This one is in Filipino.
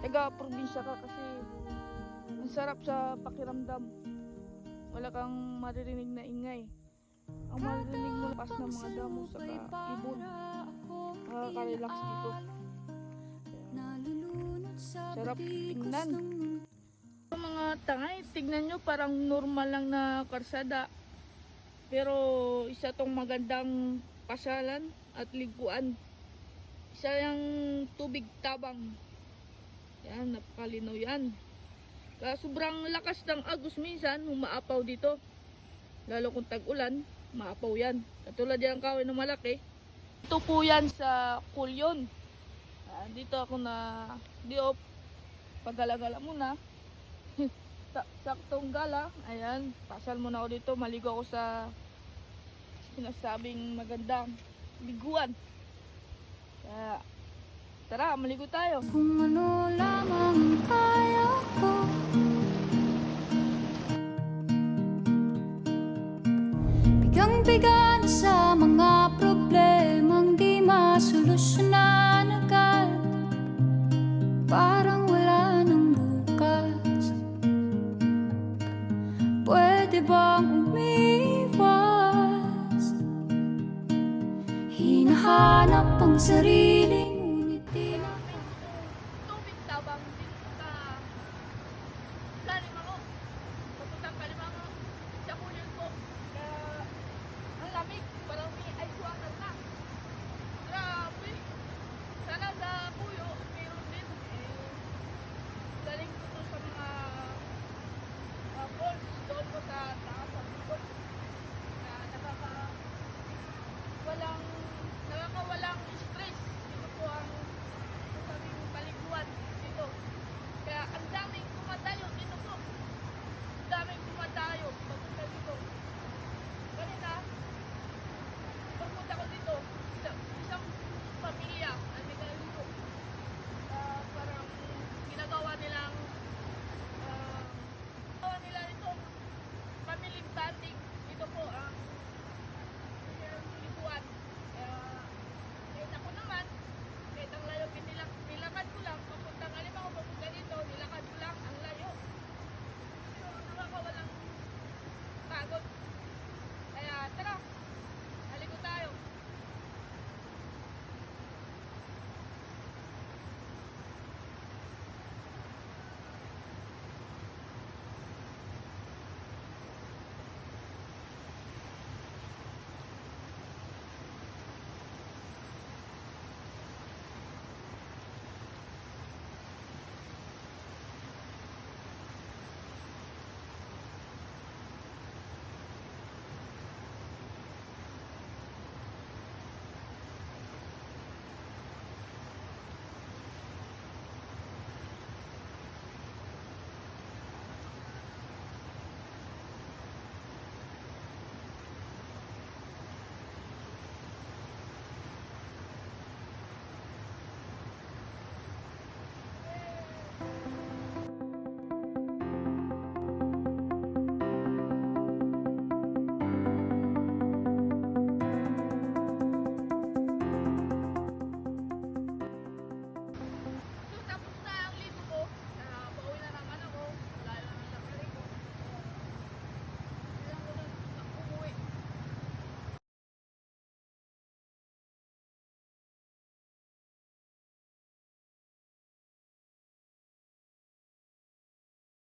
taga probinsya ka kasi ang sarap sa pakiramdam. Wala kang maririnig na ingay. Ang maririnig mo pas ng mga damo sa ibon. nakaka-relax dito. Sarap tingnan. mga tangay tignan nyo parang normal lang na karsada. Pero isa tong magandang pasalan at liguan. Isa yung tubig tabang. Yan, napakalinaw yan. Kaya sobrang lakas ng agos minsan, umaapaw dito. Lalo kung tag-ulan, maapaw yan. Katulad yan kawin na malaki. Ito po yan sa kulyon. Ah, dito ako na, di op, paggalagala muna. Sa- Saktong gala, ayan, pasal muna ako dito, maligo ako sa sinasabing magandang liguan. Kaya, tara, maligo tayo. Kung ano lamang ang kaya ko Bigang-biga sa mga problemang di masolusyonan agad Parang wala nang bukas Pwede bang umiwas? Hinahanap ang sarili